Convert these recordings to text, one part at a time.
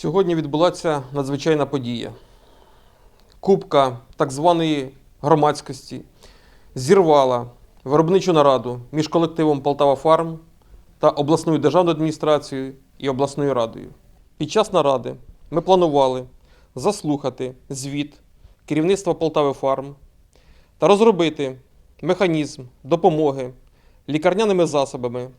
Сьогодні відбулася надзвичайна подія. Кубка так званої громадськості зірвала виробничу нараду між колективом Полтава Фарм та обласною державною адміністрацією і обласною радою. Під час наради ми планували заслухати звіт керівництва Полтави Фарм та розробити механізм допомоги лікарняними засобами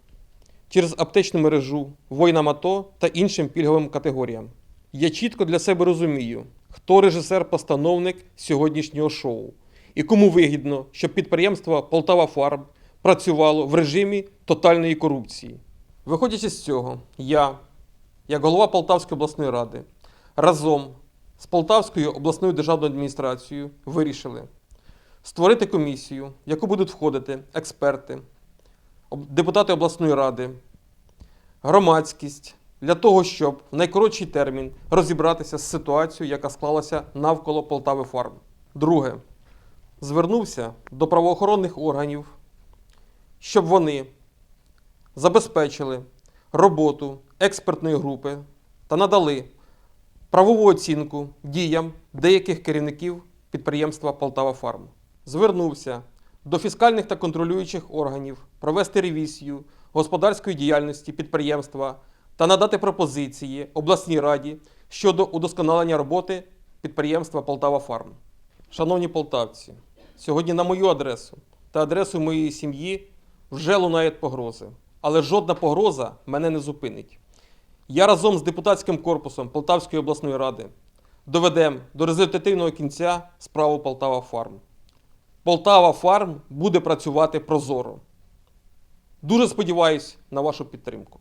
через аптечну мережу воїнам АТО та іншим пільговим категоріям. Я чітко для себе розумію, хто режисер-постановник сьогоднішнього шоу і кому вигідно, щоб підприємство Полтава Фарм працювало в режимі тотальної корупції. Виходячи з цього, я, як голова Полтавської обласної ради, разом з Полтавською обласною державною адміністрацією вирішили створити комісію, в яку будуть входити експерти, депутати обласної ради, громадськість для того, щоб в найкоротший термін розібратися з ситуацією, яка склалася навколо Полтави Фарм. Друге, звернувся до правоохоронних органів, щоб вони забезпечили роботу експертної групи та надали правову оцінку діям деяких керівників підприємства Полтава Фарм. Звернувся до фіскальних та контролюючих органів провести ревізію господарської діяльності підприємства та надати пропозиції обласній раді щодо удосконалення роботи підприємства Полтава Фарм. Шановні полтавці, сьогодні на мою адресу та адресу моєї сім'ї вже лунають погрози, але жодна погроза мене не зупинить. Я разом з депутатським корпусом Полтавської обласної ради доведемо до результативного кінця справу Полтава Фарм. Полтава Фарм буде працювати прозоро. Дуже сподіваюсь на вашу підтримку.